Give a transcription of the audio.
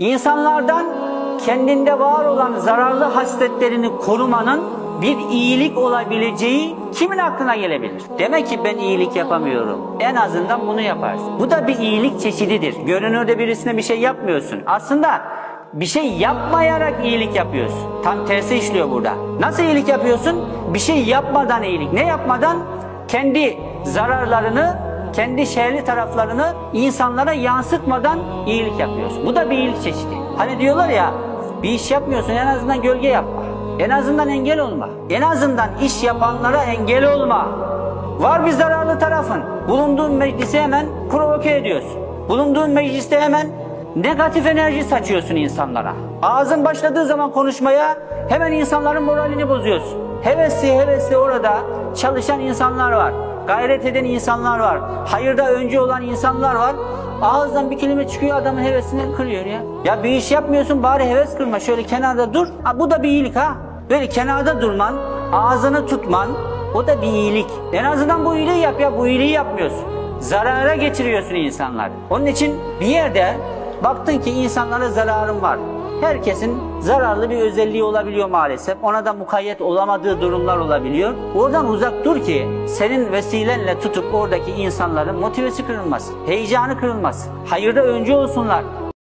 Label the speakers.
Speaker 1: İnsanlardan kendinde var olan zararlı hasletlerini korumanın bir iyilik olabileceği kimin aklına gelebilir? Demek ki ben iyilik yapamıyorum. En azından bunu yaparsın. Bu da bir iyilik çeşididir. Görünürde birisine bir şey yapmıyorsun. Aslında bir şey yapmayarak iyilik yapıyorsun. Tam tersi işliyor burada. Nasıl iyilik yapıyorsun? Bir şey yapmadan iyilik. Ne yapmadan? Kendi zararlarını, kendi şerli taraflarını insanlara yansıtmadan iyilik yapıyorsun. Bu da bir iyilik çeşidi. Hani diyorlar ya bir iş yapmıyorsun en azından gölge yapma. En azından engel olma. En azından iş yapanlara engel olma. Var bir zararlı tarafın. Bulunduğun meclisi hemen provoke ediyorsun. Bulunduğun mecliste hemen negatif enerji saçıyorsun insanlara. Ağzın başladığı zaman konuşmaya hemen insanların moralini bozuyorsun. Hevesli hevesli orada çalışan insanlar var. Gayret eden insanlar var. Hayırda önce olan insanlar var. Ağızdan bir kelime çıkıyor adamın hevesini kırıyor ya. Ya bir iş yapmıyorsun bari heves kırma. Şöyle kenarda dur. Ha, bu da bir iyilik ha. Böyle kenarda durman, ağzını tutman o da bir iyilik. En azından bu iyiliği yap ya bu iyiliği yapmıyorsun. Zarara getiriyorsun insanları. Onun için bir yerde baktın ki insanlara zararın var. Herkesin zararlı bir özelliği olabiliyor maalesef. Ona da mukayyet olamadığı durumlar olabiliyor. Oradan uzak dur ki senin vesilenle tutup oradaki insanların motivesi kırılmasın. Heyecanı kırılmasın. Hayırda öncü olsunlar.